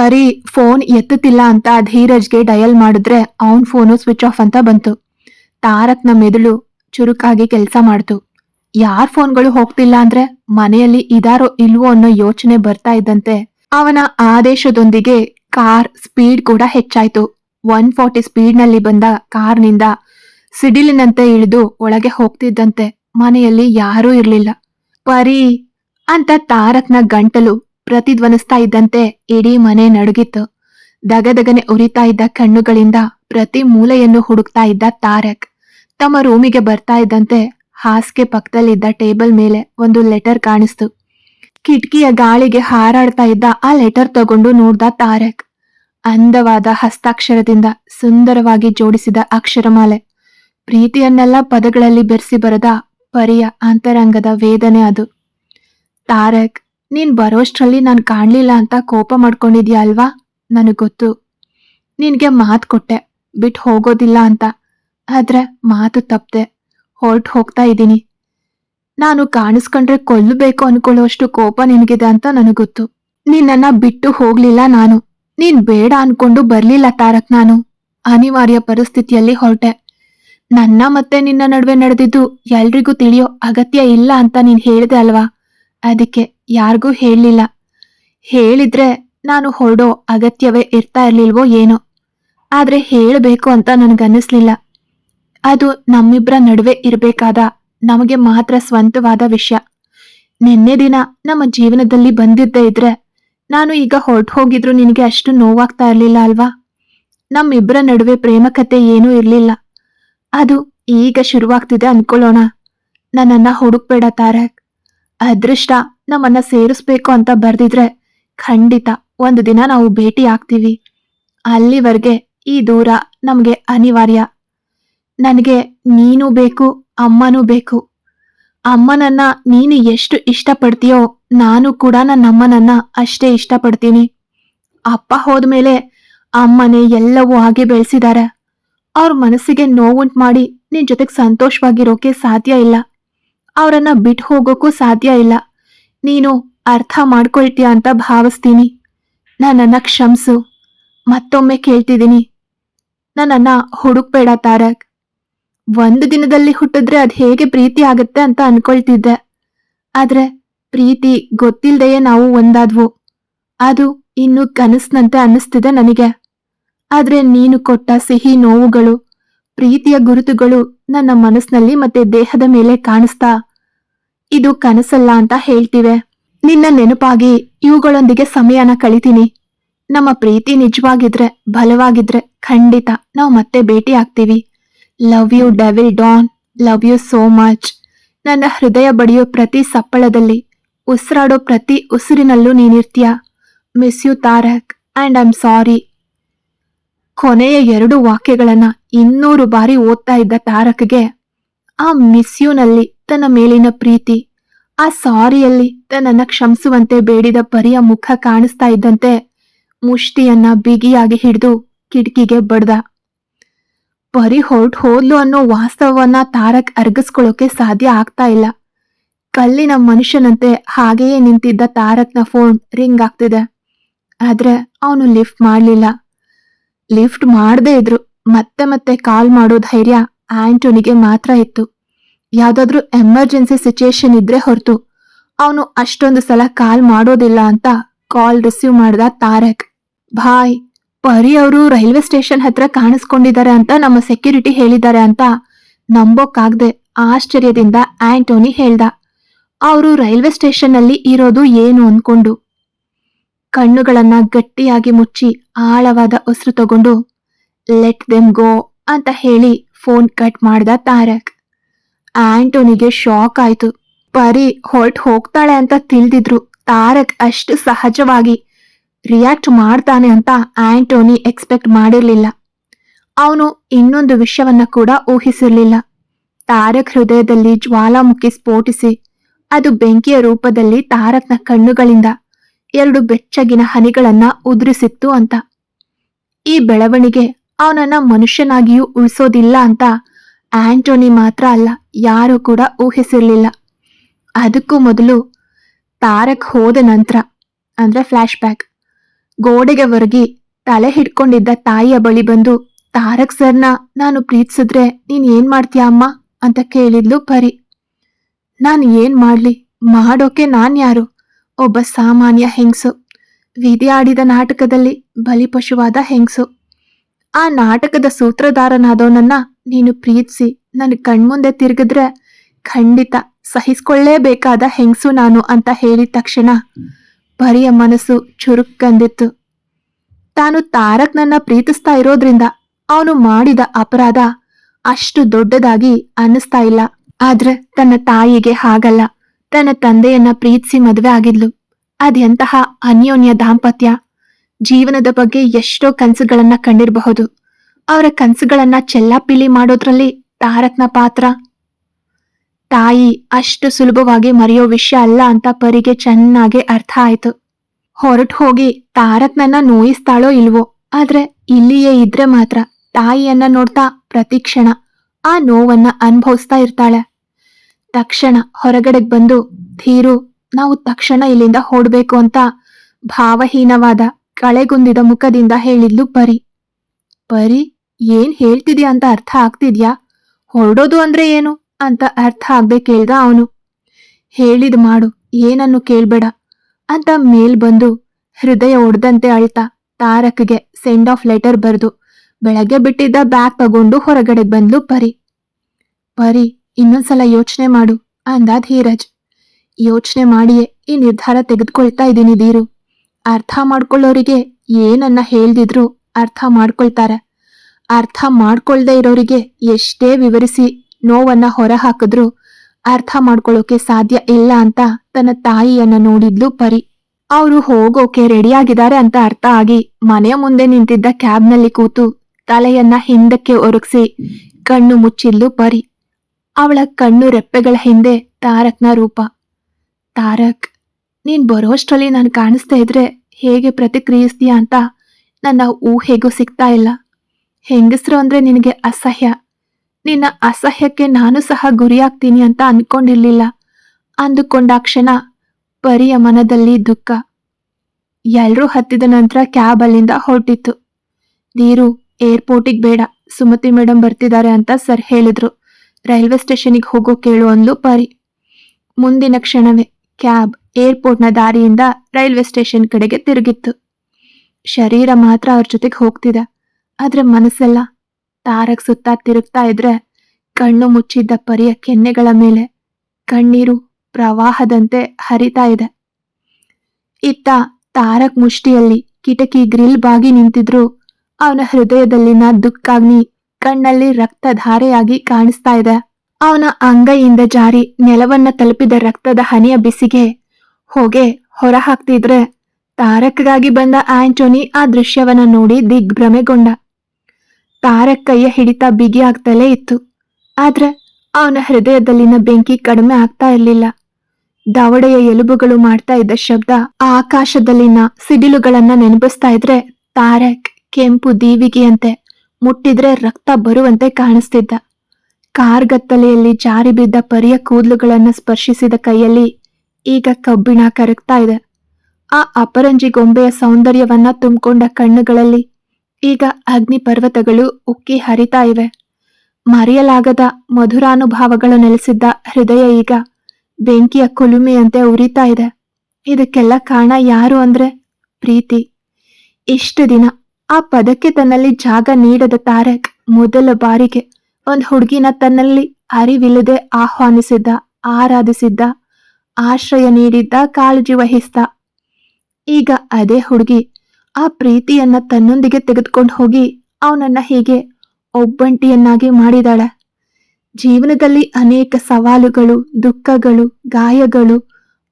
ಪರಿ ಫೋನ್ ಎತ್ತುತ್ತಿಲ್ಲ ಅಂತ ಧೀರಜ್ಗೆ ಡಯಲ್ ಮಾಡಿದ್ರೆ ಅವನ್ ಫೋನು ಸ್ವಿಚ್ ಆಫ್ ಅಂತ ಬಂತು. ತಾರಕ್ನ ಮೆದುಳು ಚುರುಕಾಗಿ ಕೆಲಸ ಮಾಡ್ತು. ಯಾರ್ ಫೋನ್ಗಳು ಹೋಗ್ತಿಲ್ಲ ಅಂದ್ರೆ ಮನೆಯಲ್ಲಿ ಇದಾರೋ ಇಲ್ವೋ ಅನ್ನೋ ಯೋಚನೆ ಬರ್ತಾ ಇದ್ದಂತೆ ಅವನ ಆದೇಶದೊಂದಿಗೆ ಕಾರ್ ಸ್ಪೀಡ್ ಕೂಡ ಹೆಚ್ಚಾಯ್ತು. ಒನ್ ಫಾರ್ಟಿ ಸ್ಪೀಡ್ನಲ್ಲಿ ಬಂದ ಕಾರ್ನಿಂದ ಸಿಡಿಲಿನಂತೆ ಇಳಿದು ಒಳಗೆ ಹೋಗ್ತಿದ್ದಂತೆ ಮನೆಯಲ್ಲಿ ಯಾರೂ ಇರಲಿಲ್ಲ. ಪರಿ ಅಂತ ತಾರಕ್ನ ಗಂಟಲು ಪ್ರತಿಧ್ವನಿಸ್ತಾ ಇದ್ದಂತೆ ಇಡೀ ಮನೆ ನಡುಗಿತ್ತು. ದಗದಗನೆ ಉರಿತಾ ಇದ್ದ ಕಣ್ಣುಗಳಿಂದ ಪ್ರತಿ ಮೂಲೆಯನ್ನು ಹುಡುಕ್ತಾ ಇದ್ದ ತಾರಕ್. ತಮ್ಮ ರೂಮಿಗೆ ಬರ್ತಾ ಇದ್ದಂತೆ ಹಾಸಿಗೆ ಪಕ್ಕದಲ್ಲಿದ್ದ ಟೇಬಲ್ ಮೇಲೆ ಒಂದು ಲೆಟರ್ ಕಾಣಿಸ್ತು. ಕಿಟಕಿಯ ಗಾಳಿಗೆ ಹಾರಾಡ್ತಾ ಇದ್ದ ಆ ಲೆಟರ್ ತಗೊಂಡು ನೋಡ್ದ ತಾರಕ್. ಅಂದವಾದ ಹಸ್ತಾಕ್ಷರದಿಂದ ಸುಂದರವಾಗಿ ಜೋಡಿಸಿದ ಅಕ್ಷರಮಾಲೆ. ಪ್ರೀತಿಯನ್ನೆಲ್ಲ ಪದಗಳಲ್ಲಿ ಬೆರೆಸಿ ಬರದ ಪರಿಯ ಅಂತರಂಗದ ವೇದನೆ ಅದು. ತಾರಕ್ ನೀನ್ ಬರೋಷ್ಟ್ರಲ್ಲಿ ನಾನು ಕಾಣ್ಲಿಲ್ಲ ಅಂತ ಕೋಪ ಮಾಡ್ಕೊಂಡಿದ್ಯಾ ಅಲ್ವಾ? ನನಗ್ ಗೊತ್ತು. ನಿನ್ಗೆ ಮಾತು ಕೊಟ್ಟೆ ಬಿಟ್ಟು ಹೋಗೋದಿಲ್ಲ ಅಂತ. ಆದ್ರೆ ಮಾತು ತಪ್ಪದೆ ಹೊರಟು ಹೋಗ್ತಾ ಇದ್ದೀನಿ. ನಾನು ಕಾಣಿಸ್ಕೊಂಡ್ರೆ ಕೊಲ್ಲಬೇಕು ಅನ್ಕೊಳ್ಳೋಷ್ಟು ಕೋಪ ನಿನಗಿದೆ ಅಂತ ನನಗೆ ಗೊತ್ತು. ನಿನ್ನ ಬಿಟ್ಟು ಹೋಗ್ಲಿಲ್ಲ ನಾನು. ನೀನ್ ಬೇಡ ಅನ್ಕೊಂಡು ಬರ್ಲಿಲ್ಲ ತಾರಕ್ ನಾನು. ಅನಿವಾರ್ಯ ಪರಿಸ್ಥಿತಿಯಲ್ಲಿ ಹೊರಟೆ. ನನ್ನ ಮತ್ತೆ ನಿನ್ನ ನಡುವೆ ನಡೆದಿದ್ದು ಎಲ್ರಿಗೂ ತಿಳಿಯೋ ಅಗತ್ಯ ಇಲ್ಲ ಅಂತ ನೀನ್ ಹೇಳಿದೆ ಅಲ್ವಾ? ಅದಕ್ಕೆ ಯಾರಿಗೂ ಹೇಳಲಿಲ್ಲ. ಹೇಳಿದ್ರೆ ನಾನು ಹೊರಡೋ ಅಗತ್ಯವೇ ಇರ್ತಾ ಇರಲಿಲ್ವೋ ಏನೋ. ಆದರೆ ಹೇಳಬೇಕು ಅಂತ ನನಗನ್ನಿಸ್ಲಿಲ್ಲ. ಅದು ನಮ್ಮಿಬ್ಬರ ನಡುವೆ ಇರಬೇಕಾದ ನಮಗೆ ಮಾತ್ರ ಸ್ವಂತವಾದ ವಿಷಯ. ನಿನ್ನೆ ದಿನ ನಮ್ಮ ಜೀವನದಲ್ಲಿ ಬಂದಿದ್ದೇ ಇದ್ರೆ ನಾನು ಈಗ ಹೊರಟು ಹೋಗಿದ್ರು ನಿನಗೆ ಅಷ್ಟು ನೋವಾಗ್ತಾ ಇರಲಿಲ್ಲ ಅಲ್ವಾ? ನಮ್ಮಿಬ್ಬರ ನಡುವೆ ಪ್ರೇಮ ಕತೆ ಏನೂ ಇರಲಿಲ್ಲ. ಅದು ಈಗ ಶುರುವಾಗ್ತಿದೆ ಅನ್ಕೊಳ್ಳೋಣ. ನನ್ನನ್ನು ಹುಡುಕ್ಬೇಡ ತಾರಕ್. ಅದೃಷ್ಟ ನಮ್ಮನ್ನ ಸೇರಿಸ್ಬೇಕು ಅಂತ ಬರ್ದಿದ್ರೆ ಖಂಡಿತ ಒಂದು ದಿನ ನಾವು ಭೇಟಿ ಆಗ್ತೀವಿ. ಅಲ್ಲಿವರೆಗೆ ಈ ದೂರ ನಮಗೆ ಅನಿವಾರ್ಯ. ನನಗೆ ನೀನು ಬೇಕು, ಅಮ್ಮನೂ ಬೇಕು. ಅಮ್ಮನನ್ನ ನೀನು ಎಷ್ಟು ಇಷ್ಟಪಡ್ತೀಯೋ ನಾನು ಕೂಡ ನನ್ನ ಅಮ್ಮನನ್ನ ಅಷ್ಟೇ ಇಷ್ಟಪಡ್ತೀನಿ. ಅಪ್ಪ ಹೋದ್ಮೇಲೆ ಅಮ್ಮನೇ ಎಲ್ಲವೂ ಹಾಗೆ ಬೆಳೆಸಿದ್ದಾರೆ ಅವ್ರ ಮನಸ್ಸಿಗೆ ನೋವುಂಟು ಮಾಡಿ ನಿನ್ ಜೊತೆಗೆ ಸಂತೋಷವಾಗಿರೋಕೆ ಸಾಧ್ಯ ಇಲ್ಲ. ಅವರನ್ನ ಬಿಟ್ಟು ಹೋಗೋಕ್ಕೂ ಸಾಧ್ಯ ಇಲ್ಲ. ನೀನು ಅರ್ಥ ಮಾಡ್ಕೊಳ್ತೀಯ ಅಂತ ಭಾವಿಸ್ತೀನಿ. ನನ್ನನ್ನು ಕ್ಷಮಿಸು. ಮತ್ತೊಮ್ಮೆ ಕೇಳ್ತಿದ್ದೀನಿ. ನನ್ನನ್ನ ಹುಡುಕ್ಬೇಡ ತಾರಕ್. ಒಂದು ದಿನದಲ್ಲಿ ಹುಟ್ಟಿದ್ರೆ ಅದು ಹೇಗೆ ಪ್ರೀತಿ ಆಗುತ್ತೆ ಅಂತ ಅನ್ಕೊಳ್ತಿದ್ದೆ. ಆದರೆ ಪ್ರೀತಿ ಗೊತ್ತಿಲ್ಲದೆಯೇ ನಾವು ಒಂದಾದ್ವು. ಅದು ಇನ್ನು ಕನಸಿನಂತೆ ಅನ್ನಿಸ್ತಿದೆ ನನಗೆ. ಆದರೆ ನೀನು ಕೊಟ್ಟ ಸಿಹಿ ನೋವುಗಳು ಪ್ರೀತಿಯ ಗುರುತುಗಳು ನನ್ನ ಮನಸ್ಸಿನಲ್ಲಿ ಮತ್ತೆ ದೇಹದ ಮೇಲೆ ಕಾಣಿಸ್ತಾ, ಇದು ಕನಸಲ್ಲ ಅಂತ ಹೇಳ್ತಿವೆ. ನಿನ್ನ ನೆನಪಾಗಿ ಇವುಗಳೊಂದಿಗೆ ಸಮಯನ ಕಳಿತೀನಿ. ನಮ್ಮ ಪ್ರೀತಿ ನಿಜವಾಗಿದ್ರೆ, ಬಲವಾಗಿದ್ರೆ ಖಂಡಿತ ನಾವು ಮತ್ತೆ ಭೇಟಿ ಆಗ್ತೀವಿ. Love you devil don love you so much ನನ್ನ ಹೃದಯ ಬಡಿಯೋ ಪ್ರತಿ ಸಪ್ಪಳದಲ್ಲಿ, ಉಸಿರಾಡೋ ಪ್ರತಿ ಉಸಿರಿನಲ್ಲೂ ನೀನಿರ್ತೀಯ. Miss you Tarak and am sorry ಕೊನೆಯ ಎರಡು ವಾಕ್ಯಗಳನ್ನ ಇನ್ನೂರು ಬಾರಿ ಓದ್ತಾ ಇದ್ದ ತಾರಕ್ಗೆ ಆ ಮಿಸ್ ಯುನಲ್ಲಿ ತನ್ನ ಮೇಲಿನ ಪ್ರೀತಿ, ಆ ಸಾರಿಯಲ್ಲಿ ತನ್ನನ್ನ ಕ್ಷಮಿಸುವಂತೆ ಬೇಡಿದ ಪರಿಯ ಮುಖ ಕಾಣಿಸ್ತಾ ಇದ್ದಂತೆ ಮುಷ್ಟಿಯನ್ನ ಬಿಗಿಯಾಗಿ ಹಿಡಿದು ಕಿಟಕಿಗೆ ಬಡ್ದ. ಪರಿ ಹೊರಟು ಹೋದ್ಲು ಅನ್ನೋ ವಾಸ್ತವವನ್ನ ತಾರಕ್ ಅರ್ಗಿಸ್ಕೊಳ್ಳೋಕೆ ಸಾಧ್ಯ ಆಗ್ತಾ ಇಲ್ಲ. ಕಲ್ಲಿನ ಮನುಷ್ಯನಂತೆ ಹಾಗೆಯೇ ನಿಂತಿದ್ದ ತಾರಕ್ನ ಫೋನ್ ರಿಂಗ್ ಆಗ್ತಿದೆ. ಆದ್ರೆ ಅವನು ಲಿಫ್ಟ್ ಮಾಡ್ಲಿಲ್ಲ. ಲಿಫ್ಟ್ ಮಾಡದೇ ಇದ್ರು. ಮತ್ತೆ ಮತ್ತೆ ಕಾಲ್ ಮಾಡೋ ಧೈರ್ಯ ಆಂಟೋನಿಗೆ ಮಾತ್ರ ಇತ್ತು. ಯಾವುದಾದ್ರೂ ಎಮರ್ಜೆನ್ಸಿ ಸಿಚುಯೇಷನ್ ಇದ್ರೆ ಹೊರತು. ಅವನು ಅಷ್ಟೊಂದು ಸಲ ಕಾಲ್ ಮಾಡೋದಿಲ್ಲ ಅಂತ ಕಾಲ್ ರಿಸೀವ್ ಮಾಡ್ದ ತಾರಕ್. ಬಾಯ್, ಪರಿ ಅವರು ರೈಲ್ವೆ ಸ್ಟೇಷನ್ ಹತ್ರ ಕಾಣಿಸ್ಕೊಂಡಿದ್ದಾರೆ ಅಂತ ನಮ್ಮ ಸೆಕ್ಯೂರಿಟಿ ಹೇಳಿದ್ದಾರೆ ಅಂತ ನಂಬೋಕ್ಕಾಗ್ದೆ ಆಶ್ಚರ್ಯದಿಂದ ಆಂಟೋನಿ ಹೇಳ್ದ. ಅವರು ರೈಲ್ವೆ ಸ್ಟೇಷನ್ ಅಲ್ಲಿ ಇರೋದು ಏನು ಅನ್ಕೊಂಡು? ಕಣ್ಣುಗಳನ್ನ ಗಟ್ಟಿಯಾಗಿ ಮುಚ್ಚಿ ಆಳವಾದ ಉಸಿರು ತಗೊಂಡು ಲೆಟ್ ದೆಮ್ ಗೋ ಅಂತ ಹೇಳಿ ಫೋನ್ ಕಟ್ ಮಾಡ್ದ ತಾರಕ್. ಆಂಟೋನಿಗೆ ಶಾಕ್ ಆಯ್ತು. ಪರಿ ಹೊರ್ಟ್ ಹೋಗ್ತಾಳೆ ಅಂತ ತಿಳಿದಿದ್ರು. ತಾರಕ್ ಅಷ್ಟು ಸಹಜವಾಗಿ ರಿಯಾಕ್ಟ್ ಮಾಡ್ತಾನೆ ಅಂತ ಆಂಟೋನಿ ಎಕ್ಸ್ಪೆಕ್ಟ್ ಮಾಡಿರ್ಲಿಲ್ಲ. ಅವನು ಇನ್ನೊಂದು ವಿಷಯವನ್ನ ಕೂಡ ಊಹಿಸಿರ್ಲಿಲ್ಲ. ತಾರಕ್ ಹೃದಯದಲ್ಲಿ ಜ್ವಾಲಾಮುಖಿ ಸ್ಫೋಟಿಸಿ, ಅದು ಬೆಂಕಿಯ ರೂಪದಲ್ಲಿ ತಾರಕ್ನ ಕಣ್ಣುಗಳಿಂದ ಎರಡು ಬೆಚ್ಚಗಿನ ಹನಿಗಳನ್ನ ಉದುರಿಸಿತ್ತು ಅಂತ. ಈ ಬೆಳವಣಿಗೆ ಅವನನ್ನ ಮನುಷ್ಯನಾಗಿಯೂ ಉಳಿಸೋದಿಲ್ಲ ಅಂತ ಆಂಟೋನಿ ಮಾತ್ರ ಅಲ್ಲ, ಯಾರೂ ಕೂಡ ಊಹಿಸಿರ್ಲಿಲ್ಲ. ಅದಕ್ಕೂ ಮೊದಲು ತಾರಕ್ ಹೋದ ನಂತರ, ಅಂದ್ರೆ ಫ್ಲಾಶ್ ಬ್ಯಾಕ್ ಗೋಡೆಗೆ ಒರಗಿ ತಲೆ ಹಿಡ್ಕೊಂಡಿದ್ದ ತಾಯಿಯ ಬಳಿ ಬಂದು, ತಾರಕ್ ಸರ್ನ ನಾನು ಪ್ರೀತಿಸಿದ್ರೆ ನೀನ್ ಏನ್ ಮಾಡ್ತೀಯ ಅಮ್ಮ? ಅಂತ ಕೇಳಿದ್ಲು ಪರಿ. ನಾನು ಏನ್ ಮಾಡ್ಲಿ? ಮಾಡೋಕೆ ನಾನ್ ಯಾರು? ಒಬ್ಬ ಸಾಮಾನ್ಯ ಹೆಂಗಸು. ವಿಧಿ ಆಡಿದ ನಾಟಕದಲ್ಲಿ ಬಲಿಪಶುವಾದ ಹೆಂಗಸು. ಆ ನಾಟಕದ ಸೂತ್ರಧಾರನಾದವನನ್ನ ನೀನು ಪ್ರೀತಿಸಿ, ನನ್ನ ಕಣ್ಮುಂದೆ ತಿರುಗಿದ್ರೆ ಖಂಡಿತ ಸಹಿಸ್ಕೊಳ್ಳೇಬೇಕಾದ ಹೆಂಗಸು ನಾನು ಅಂತ ಹೇಳಿದ ತಕ್ಷಣ ಪರಿಯ ಮನಸ್ಸು ಚುರುಕ್ಕಂದಿತ್ತು ತಾನು ತಾರಕ್ನನ್ನ ಪ್ರೀತಿಸ್ತಾ ಇರೋದ್ರಿಂದ ಅವನು ಮಾಡಿದ ಅಪರಾಧ ಅಷ್ಟು ದೊಡ್ಡದಾಗಿ ಅನ್ನಿಸ್ತಾ ಇಲ್ಲ. ಆದ್ರೆ ತನ್ನ ತಾಯಿಗೆ ಹಾಗಲ್ಲ. ತನ್ನ ತಂದೆಯನ್ನ ಪ್ರೀತಿಸಿ ಮದುವೆ ಆಗಿದ್ಲು. ಅದೆಂತಹ ಅನ್ಯೋನ್ಯ ದಾಂಪತ್ಯ. ಜೀವನದ ಬಗ್ಗೆ ಎಷ್ಟೋ ಕನಸುಗಳನ್ನ ಕಂಡಿರಬಹುದು. ಅವರ ಕನಸುಗಳನ್ನ ಚೆಲ್ಲಾಪಿಲಿ ಮಾಡೋದ್ರಲ್ಲಿ ತಾರತ್ನ ಪಾತ್ರ. ತಾಯಿ ಅಷ್ಟು ಸುಲಭವಾಗಿ ಮರೆಯೋ ವಿಷಯ ಅಲ್ಲ ಅಂತ ಪರಿಗೆ ಚೆನ್ನಾಗಿ ಅರ್ಥ ಆಯ್ತು. ಹೊರಟು ಹೋಗಿ ತಾರತ್ನನ್ನ ನೋಯಿಸ್ತಾಳೋ ಇಲ್ವೋ, ಆದ್ರೆ ಇಲ್ಲಿಯೇ ಇದ್ರೆ ಮಾತ್ರ ತಾಯಿಯನ್ನ ನೋಡ್ತಾ ಪ್ರತಿಕ್ಷಣ ಆ ನೋವನ್ನ ಅನುಭವಿಸ್ತಾ ಇರ್ತಾಳೆ. ತಕ್ಷಣ ಹೊರಗಡೆ ಬಂದು, ಧೀರು, ನಾವು ತಕ್ಷಣ ಇಲ್ಲಿಂದ ಹೊಡ್ಬೇಕು ಅಂತ ಭಾವಹೀನವಾದ ಕಳೆಗುಂದಿದ ಮುಖದಿಂದ ಹೇಳಿದ್ಲು ಪರಿ. ಪರಿ, ಏನ್ ಹೇಳ್ತಿದ್ಯಾ ಅಂತ ಅರ್ಥ ಆಗ್ತಿದ್ಯಾ? ಹೊರಡೋದು ಅಂದ್ರೆ ಏನು? ಅಂತ ಅರ್ಥ ಆಗ್ದೆ ಕೇಳ್ದ ಅವನು. ಹೇಳಿದ್ ಮಾಡು, ಏನನ್ನು ಕೇಳ್ಬೇಡ ಅಂತ ಮೇಲ್ ಬಂದು ಹೃದಯ ಒಡ್ದಂತೆ ಅಳ್ತಾ ತಾರಕ್ಗೆ ಸೆಂಡ್ ಆಫ್ ಲೆಟರ್ ಬರೆದು, ಬೆಳಗ್ಗೆ ಬಿಟ್ಟಿದ್ದ ಬ್ಯಾಗ್ ತಗೊಂಡು ಹೊರಗಡೆ ಬಂದ್ಲು ಪರಿ. ಪರಿ ಇನ್ನೊಂದ್ಸಲ ಯೋಚನೆ ಮಾಡು ಅಂದ ಧೀರಜ್ ಯೋಚನೆ ಮಾಡಿಯೇ ಈ ನಿರ್ಧಾರ ತೆಗೆದುಕೊಳ್ತಾ ಇದ್ದೀನಿ ದೀರು ಅರ್ಥ ಮಾಡ್ಕೊಳ್ಳೋರಿಗೆ ಏನನ್ನ ಹೇಳ್ದಿದ್ರು ಅರ್ಥ ಮಾಡ್ಕೊಳ್ತಾರೆ. ಅರ್ಥ ಮಾಡ್ಕೊಳ್ದೇ ಇರೋರಿಗೆ ಎಷ್ಟೇ ವಿವರಿಸಿ ನೋವನ್ನ ಹೊರ ಹಾಕಿದ್ರು ಅರ್ಥ ಮಾಡ್ಕೊಳ್ಳೋಕೆ ಸಾಧ್ಯ ಇಲ್ಲ ಅಂತ ತನ್ನ ತಾಯಿಯನ್ನ ನೋಡಿದ್ಲು ಪರಿ. ಅವರು ಹೋಗೋಕೆ ರೆಡಿಯಾಗಿದ್ದಾರೆ ಅಂತ ಅರ್ಥ ಆಗಿ ಮನೆಯ ಮುಂದೆ ನಿಂತಿದ್ದ ಕ್ಯಾಬ್ನಲ್ಲಿ ಕೂತು ತಲೆಯನ್ನ ಹಿಂದಕ್ಕೆ ಒರಗಿಸಿ ಕಣ್ಣು ಮುಚ್ಚಿದ್ಲು ಪರಿ. ಅವಳ ಕಣ್ಣು ರೆಪ್ಪೆಗಳ ಹಿಂದೆ ತಾರಕ್ನ ರೂಪ. ತಾರಕ್, ನೀನ್ ಬರೋಷ್ಟರಲ್ಲಿ ನಾನು ಕಾಣಿಸ್ತಾ ಇದ್ರೆ ಹೇಗೆ ಪ್ರತಿಕ್ರಿಯಿಸ್ತೀಯ ಅಂತ ನನ್ನ ಊಹೆಗೂ ಸಿಗ್ತಾ ಇಲ್ಲ. ಹೆಂಗಸ್ರು ಅಂದ್ರೆ ನಿನಗೆ ಅಸಹ್ಯ. ನಿನ್ನ ಅಸಹ್ಯಕ್ಕೆ ನಾನು ಸಹ ಗುರಿಯಾಗ್ತೀನಿ ಅಂತ ಅನ್ಕೊಂಡಿರ್ಲಿಲ್ಲ. ಅಂದುಕೊಂಡಾಕ್ಷಣ ಪರಿಯ ಮನದಲ್ಲಿ ದುಃಖ. ಎಲ್ಲರೂ ಹತ್ತಿದ ನಂತರ ಕ್ಯಾಬ್ ಅಲ್ಲಿಂದ ಹೊರಟಿತ್ತು. ನೀರು ಏರ್ಪೋರ್ಟಿಗೆ ಬೇಡ, ಸುಮತಿ ಮೇಡಮ್ ಬರ್ತಿದ್ದಾರೆ ಅಂತ ಸರ್ ಹೇಳಿದ್ರು. ರೈಲ್ವೆ ಸ್ಟೇಷನಿಗೆ ಹೋಗೋ ಕೇಳು ಅಂದ್ಲು ಪರಿ. ಮುಂದಿನ ಕ್ಷಣವೇ ಕ್ಯಾಬ್ ಏರ್ಪೋರ್ಟ್ನ ದಾರಿಯಿಂದ ರೈಲ್ವೆ ಸ್ಟೇಷನ್ ಕಡೆಗೆ ತಿರುಗಿತ್ತು. ಶರೀರ ಮಾತ್ರ ಅವ್ರ ಜೊತೆಗೆ ಹೋಗ್ತಿದೆ. ಆದ್ರೆ ಮನಸ್ಸೆಲ್ಲ ತಾರಕ್ ಸುತ್ತ ತಿರುಗ್ತಾ ಇದ್ರೆ ಕಣ್ಣು ಮುಚ್ಚಿದ್ದ ಪರಿಯ ಕೆನ್ನೆಗಳ ಮೇಲೆ ಕಣ್ಣೀರು ಪ್ರವಾಹದಂತೆ ಹರಿತಾ ಇದೆ. ಇತ್ತ ತಾರಕ್ ಮುಷ್ಟಿಯಲ್ಲಿ ಕಿಟಕಿ ಗ್ರಿಲ್ ಬಾಗಿ ನಿಂತಿದ್ರು. ಅವನ ಹೃದಯದಲ್ಲಿನ ದುಃಖಾಗ್ನಿ ಕಣ್ಣಲ್ಲಿ ರಕ್ತಧಾರೆಯಾಗಿ ಕಾಣಿಸ್ತಾ ಇದೆ. ಅವನ ಅಂಗೈಯಿಂದ ಜಾರಿ ನೆಲವನ್ನ ತಲುಪಿದ ರಕ್ತದ ಹನಿಯ ಬಿಸಿಗೆ ಹೊಗೆ ಹೊರ ಹಾಕ್ತಿದ್ರೆ ತಾರಕ್ಗಾಗಿ ಬಂದ ಆಂಟೋನಿ ಆ ದೃಶ್ಯವನ್ನ ನೋಡಿ ದಿಗ್ಭ್ರಮೆಗೊಂಡ. ತಾರಕ್ ಕೈಯ ಹಿಡಿತ ಬಿಗಿಯಾಗ್ತಲೇ ಇತ್ತು. ಆದ್ರೆ ಅವನ ಹೃದಯದಲ್ಲಿನ ಬೆಂಕಿ ಕಡಿಮೆ ಆಗ್ತಾ ಇರಲಿಲ್ಲ. ದವಡೆಯ ಎಲುಬುಗಳು ಮಾಡ್ತಾ ಇದ್ದ ಶಬ್ದ ಆಕಾಶದಲ್ಲಿನ ಸಿಡಿಲುಗಳನ್ನ ನೆನಪಿಸ್ತಾ ಇದ್ರೆ ತಾರಕ್ ಕೆಂಪು ದೀವಿಗೆಯಂತೆ ಮುಟ್ಟಿದ್ರೆ ರಕ್ತ ಬರುವಂತೆ ಕಾಣಿಸ್ತಿದ್ದ. ಕಾರ್ಗತ್ತಲೆಯಲ್ಲಿ ಜಾರಿ ಬಿದ್ದ ಪರಿಯ ಕೂದಲುಗಳನ್ನ ಸ್ಪರ್ಶಿಸಿದ ಕೈಯಲ್ಲಿ ಈಗ ಕಬ್ಬಿಣ ಕರಗ್ತಾ ಇದೆ. ಆ ಅಪರಂಜಿ ಗೊಂಬೆಯ ಸೌಂದರ್ಯವನ್ನ ತುಂಬಿಕೊಂಡ ಕಣ್ಣುಗಳಲ್ಲಿ ಈಗ ಅಗ್ನಿ ಪರ್ವತಗಳು ಉಕ್ಕಿ ಹರಿತಾ ಇವೆ. ಮರೆಯಲಾಗದ ಮಧುರಾನುಭಾವಗಳು ನೆಲೆಸಿದ್ದ ಹೃದಯ ಈಗ ಬೆಂಕಿಯ ಕುಲುಮೆಯಂತೆ ಉರಿತಾ ಇದೆ. ಇದಕ್ಕೆಲ್ಲ ಕಾರಣ ಯಾರು ಅಂದ್ರೆ ಪ್ರೀತಿ. ಇಷ್ಟು ದಿನ ಆ ಪದಕ್ಕೆ ತನ್ನಲ್ಲಿ ಜಾಗ ನೀಡದ ತಾರಕ್ ಮೊದಲ ಬಾರಿಗೆ ಒಂದು ಹುಡುಗಿನ ತನ್ನಲ್ಲಿ ಅರಿವಿಲ್ಲದೆ ಆಹ್ವಾನಿಸಿದ್ದ, ಆರಾಧಿಸಿದ್ದ, ಆಶ್ರಯ ನೀಡಿದ್ದ ಕಾಳಜಿ ವಹಿಸ್ದ ಈಗ ಅದೇ ಹುಡುಗಿ ಆ ಪ್ರೀತಿಯನ್ನ ತನ್ನೊಂದಿಗೆ ತೆಗೆದುಕೊಂಡು ಹೋಗಿ ಅವನನ್ನ ಹೀಗೆ ಒಬ್ಬಂಟಿಯನ್ನಾಗಿ ಮಾಡಿದಾಳೆ. ಜೀವನದಲ್ಲಿ ಅನೇಕ ಸವಾಲುಗಳು, ದುಃಖಗಳು, ಗಾಯಗಳು,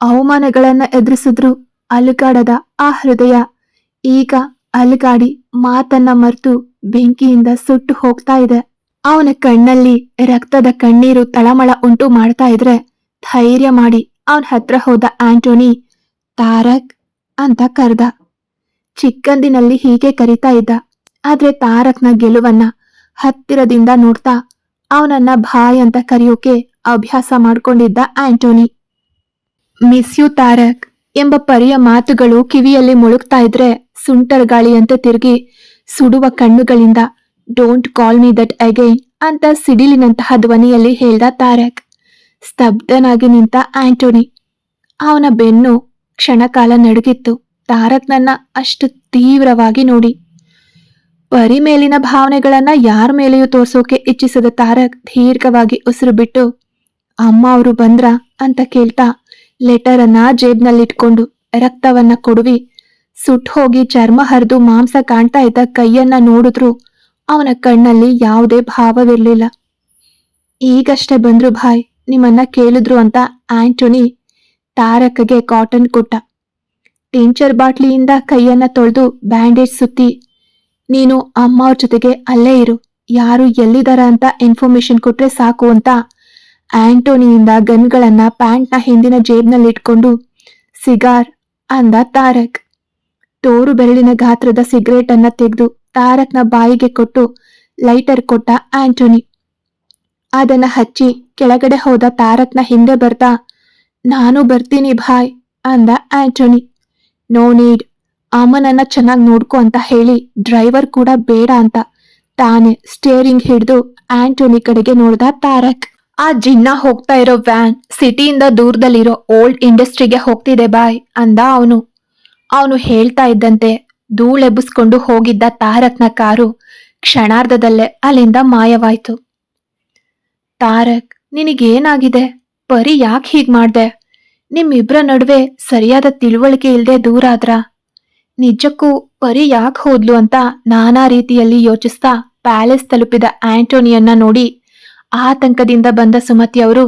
ಅವಮಾನಗಳನ್ನ ಎದುರಿಸಿದ್ರು ಅಲುಗಾಡದ ಆ ಹೃದಯ ಈಗ ಅಲುಗಾಡಿ ಮಾತನ್ನ ಮರೆತು ಬೆಂಕಿಯಿಂದ ಸುಟ್ಟು ಹೋಗ್ತಾ ಇದೆ. ಅವನ ಕಣ್ಣಲ್ಲಿ ರಕ್ತದ ಕಣ್ಣೀರು ತಳಮಳ ಉಂಟು ಮಾಡ್ತಾ ಇದ್ರೆ ಧೈರ್ಯ ಮಾಡಿ ಅವನ ಹತ್ರ ಹೋದ ಆಂಟೋನಿ, ತಾರಕ್ ಅಂತ ಕರೆದ. ಚಿಕ್ಕಂದಿನಲ್ಲಿ ಹೀಗೆ ಕರಿತಾ ಇದ್ದ. ಆದ್ರೆ ತಾರಕ್ನ ಗೆಲುವನ್ನ ಹತ್ತಿರದಿಂದ ನೋಡ್ತಾ ಅವನನ್ನ ಭಾಯ್ ಅಂತ ಕರೆಯೋಕೆ ಅಭ್ಯಾಸ ಮಾಡ್ಕೊಂಡಿದ್ದ ಆಂಟೋನಿ. ಮಿಸ್ ಯು ತಾರಕ್ ಎಂಬ ಪರಿಯ ಮಾತುಗಳು ಕಿವಿಯಲ್ಲಿ ಮುಳುಗ್ತಾ ಇದ್ರೆ ಸುಂಟರ್ ಗಾಳಿಯಂತೆ ತಿರುಗಿ ಸುಡುವ ಕಣ್ಣುಗಳಿಂದ don't call me that again ಅಂತ ಸಿಡಿಲಿನಂತಹ ಧ್ವನಿಯಲ್ಲಿ ಹೇಳ್ದ ತಾರಕ್. ಸ್ತಬ್ಧನಾಗಿ ನಿಂತ ಆಂಟೋನಿ. ಅವನ ಬೆನ್ನು ಕ್ಷಣಕಾಲ ನಡುಗಿತ್ತು. ತಾರಕ್ನನ್ನ ಅಷ್ಟು ತೀವ್ರವಾಗಿ ನೋಡಿ. ಪರಿ ಮೇಲಿನ ಭಾವನೆಗಳನ್ನ ಯಾರ ಮೇಲೆಯೂ ತೋರ್ಸೋಕೆ ಇಚ್ಛಿಸದ ತಾರಕ್ ದೀರ್ಘವಾಗಿ ಉಸಿರು ಬಿಟ್ಟು, ಅಮ್ಮ ಅವರು ಬಂದ್ರ? ಅಂತ ಕೇಳ್ತಾ ಲೆಟರ್ ಅನ್ನ ಜೇಬ್ನಲ್ಲಿಟ್ಕೊಂಡು ರಕ್ತವನ್ನ ಕೊಡುವಿ. ಸುಟ್ ಹೋಗಿ ಚರ್ಮ ಹರಿದು ಮಾಂಸ ಕಾಣ್ತಾ ಇದ್ದ ಕೈಯನ್ನ ನೋಡಿದ್ರು. ಅವನ ಕಣ್ಣಲ್ಲಿ ಯಾವುದೇ ಭಾವವಿರಲಿಲ್ಲ. ಈಗಷ್ಟೇ ಬಂದ್ರು ಭಾಯ್, ನಿಮ್ಮನ್ನ ಕೇಳಿದ್ರು ಅಂತ ಆಂಟೋನಿ ತಾರಕಗೆ ಕಾಟನ್ ಕೊಟ್ಟ. ಟಿಂಚರ್ ಬಾಟ್ಲಿಯಿಂದ ಕೈಯನ್ನ ತೊಳೆದು ಬ್ಯಾಂಡೇಜ್ ಸುತ್ತಿ, ನೀನು ಅಮ್ಮ ಅವ್ರ ಜೊತೆಗೆ ಅಲ್ಲೇ ಇರು, ಯಾರು ಎಲ್ಲಿದಾರ ಅಂತ ಇನ್ಫಾರ್ಮೇಶನ್ ಕೊಟ್ರೆ ಸಾಕು ಅಂತ ಆಂಟೋನಿಯಿಂದ ಗನ್ಗಳನ್ನ ಪ್ಯಾಂಟ್ನ ಹಿಂದಿನ ಜೇಬ್ನಲ್ಲಿಟ್ಕೊಂಡು, ಸಿಗಾರ್ ಅಂದ ತಾರಕ್. ತೋರು ಬೆರಳಿನ ಗಾತ್ರದ ಸಿಗರೇಟ್ ಅನ್ನ ತೆಗೆದು ತಾರಕ್ನ ಬಾಯಿಗೆ ಕೊಟ್ಟು ಲೈಟರ್ ಕೊಟ್ಟ ಆಂಟೋನಿ. ಅದನ್ನ ಹಚ್ಚಿ ಕೆಳಗಡೆ ಹೋದ ತಾರಕ್ನ ಹಿಂದೆ ಬರ್ತಾ, ನಾನು ಬರ್ತೀನಿ ಭಾಯ್ ಅಂದ ಆಂಟೋನಿ. ನೋ ನೀಡ್ ಅಮ್ಮನನ್ನ ಚೆನ್ನಾಗಿ ನೋಡ್ಕೊ ಅಂತ ಹೇಳಿ ಡ್ರೈವರ್ ಕೂಡ ಬೇಡ ಅಂತ. ತಾನೇ ಸ್ಟೇರಿಂಗ್ ಹಿಡಿದು ಆಂಟೋನಿ ಕಡೆಗೆ ನೋಡ್ದ ತಾರಕ್. ಆ ಜಿನ್ನ ಹೋಗ್ತಾ ಇರೋ ವ್ಯಾನ್ ಸಿಟಿಯಿಂದ ದೂರದಲ್ಲಿರೋ ಓಲ್ಡ್ ಇಂಡಸ್ಟ್ರಿಗೆ ಹೋಗ್ತಿದೆ ಬಾಯ್ ಅಂದ ಅವನು. ಅವನು ಹೇಳ್ತಾ ಇದ್ದಂತೆ ಧೂಳೆಬ್ಬಿಸ್ಕೊಂಡು ಹೋಗಿದ್ದ ತಾರಕ್ನ ಕಾರು ಕ್ಷಣಾರ್ಧದಲ್ಲೇ ಅಲ್ಲಿಂದ ಮಾಯವಾಯ್ತು. ತಾರಕ್, ನಿನಗೇನಾಗಿದೆ? ಪರಿ ಯಾಕೆ ಹೀಗ್ ಮಾಡ್ದೆ? ನಿಮ್ಮಿಬ್ರ ನಡುವೆ ಸರಿಯಾದ ತಿಳುವಳಿಕೆ ಇಲ್ಲದೆ ದೂರ ಆದ್ರ? ನಿಜಕ್ಕೂ ಪರಿ ಯಾಕೆ ಹೋದ್ಲು ಅಂತ ನಾನಾ ರೀತಿಯಲ್ಲಿ ಯೋಚಿಸ್ತಾ ಪ್ಯಾಲೇಸ್ ತಲುಪಿದ ಆಂಟೋನಿಯನ್ನ ನೋಡಿ ಆತಂಕದಿಂದ ಬಂದ ಸುಮತಿ ಅವರು,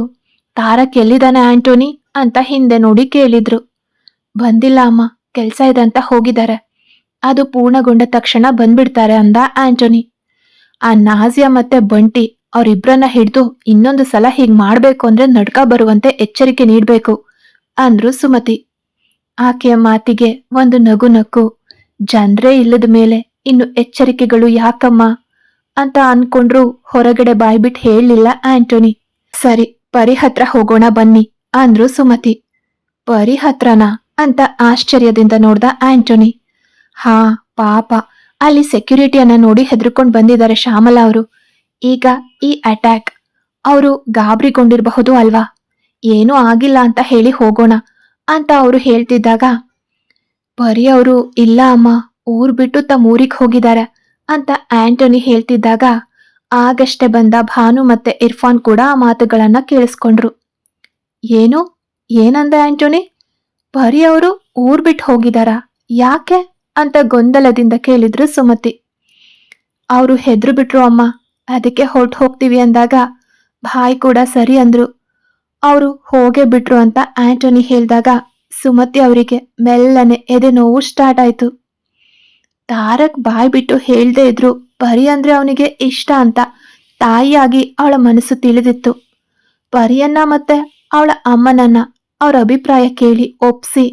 ತಾರಕ್ ಎಲ್ಲಿದ್ದಾನೆ ಆಂಟೋನಿ? ಅಂತ ಹಿಂದೆ ನೋಡಿ ಕೇಳಿದ್ರು. ಬಂದಿಲ್ಲ ಅಮ್ಮ. ಕೆಲ್ಸ ಇದೆ ಹೋಗಿದ್ದಾರೆ. ಅದು ಪೂರ್ಣಗೊಂಡ ತಕ್ಷಣ ಬಂದ್ಬಿಡ್ತಾರೆ ಅಂದ ಆಂಟೋನಿ. ಆ ನಾಜಿಯ ಮತ್ತೆ ಬಂಟಿ ಅವರಿಬ್ಬರನ್ನ ಹಿಡಿದು ಇನ್ನೊಂದು ಸಲ ಹೀಗ್ ಮಾಡ್ಬೇಕು ಅಂದ್ರೆ ನಡ್ಕ ಬರುವಂತೆ ಎಚ್ಚರಿಕೆ ನೀಡ್ಬೇಕು ಅಂದ್ರು ಸುಮತಿ. ಆಕೆಯ ಮಾತಿಗೆ ಒಂದು ನಗು ನಕ್ಕು, ಜನ್ರೇ ಇಲ್ಲದ ಮೇಲೆ ಇನ್ನು ಎಚ್ಚರಿಕೆಗಳು ಯಾಕಮ್ಮ? ಅಂತ ಅನ್ಕೊಂಡ್ರು ಹೊರಗಡೆ ಬಾಯ್ಬಿಟ್ಟು ಹೇಳಲಿಲ್ಲ ಆಂಟೋನಿ. ಸರಿ ಪರಿ ಹತ್ರ ಹೋಗೋಣ ಬನ್ನಿ, ಅಂದ್ರು ಸುಮತಿ. ಪರಿ ಹತ್ರನಾ ಅಂತ ಆಶ್ಚರ್ಯದಿಂದ ನೋಡ್ದ ಆಂಟೋನಿ. ಹಾ, ಪಾಪ. ಅಲ್ಲಿ ಸೆಕ್ಯೂರಿಟಿಯನ್ನ ನೋಡಿ ಹೆದರ್ಕೊಂಡು ಬಂದಿದ್ದಾರೆ ಶ್ಯಾಮಲಾ ಅವರು. ಈಗ ಈ ಅಟ್ಯಾಕ್ ಅವರು ಗಾಬರಿಗೊಂಡಿರಬಹುದು ಅಲ್ವಾ? ಏನೂ ಆಗಿಲ್ಲ ಅಂತ ಹೇಳಿ ಹೋಗೋಣ ಅಂತ ಅವರು ಹೇಳ್ತಿದ್ದಾಗ, ಬರೀ ಅವರು ಇಲ್ಲ ಅಮ್ಮ, ಊರ್ ಬಿಟ್ಟು ತಮ್ಮ ಊರಿಗೆ ಹೋಗಿದ್ದಾರೆ ಅಂತ ಆಂಟೋನಿ ಹೇಳ್ತಿದ್ದಾಗ, ಆಗಷ್ಟೇ ಬಂದ ಭಾನು ಮತ್ತೆ ಇರ್ಫಾನ್ ಕೂಡ ಆ ಮಾತುಗಳನ್ನ ಕೇಳಿಸ್ಕೊಂಡ್ರು. ಏನು? ಏನಂದ ಆಂಟೋನಿ? ಪರಿ ಅವರು ಊರ್ ಬಿಟ್ಟು ಹೋಗಿದಾರಾ. ಯಾಕೆ ಅಂತ ಗೊಂದಲದಿಂದ ಕೇಳಿದ್ರು ಸುಮತಿ. ಅವರು ಹೆದ್ರು ಬಿಟ್ರು ಅಮ್ಮ. ಅದಕ್ಕೆ ಹೊರಟು ಹೋಗ್ತೀವಿ ಅಂದಾಗ ಬಾಯಿ ಕೂಡ ಸರಿ ಅಂದ್ರು. ಅವರು ಹೋಗೇ ಬಿಟ್ರು ಅಂತ ಆಂಟೋನಿ ಹೇಳಿದಾಗ ಸುಮತಿ ಅವರಿಗೆ ಮೆಲ್ಲನೆ ಎದೆ ನೋವು ಸ್ಟಾರ್ಟ್ ಆಯ್ತು. ತಾರಕ್ ಬಾಯ್ ಬಿಟ್ಟು ಹೇಳ್ದೇ ಇದ್ರು ಪರಿ ಅಂದ್ರೆ ಅವನಿಗೆ ಇಷ್ಟ ಅಂತ ತಾಯಿಯಾಗಿ ಅವಳ ಮನಸ್ಸು ತಿಳಿದಿತ್ತು. ಪರಿಯನ್ನ ಮತ್ತೆ ಅವಳ ಅಮ್ಮನನ್ನ ಅವ್ರ ಅಭಿಪ್ರಾಯ ಕೇಳಿ ಒಪ್ಸಿ.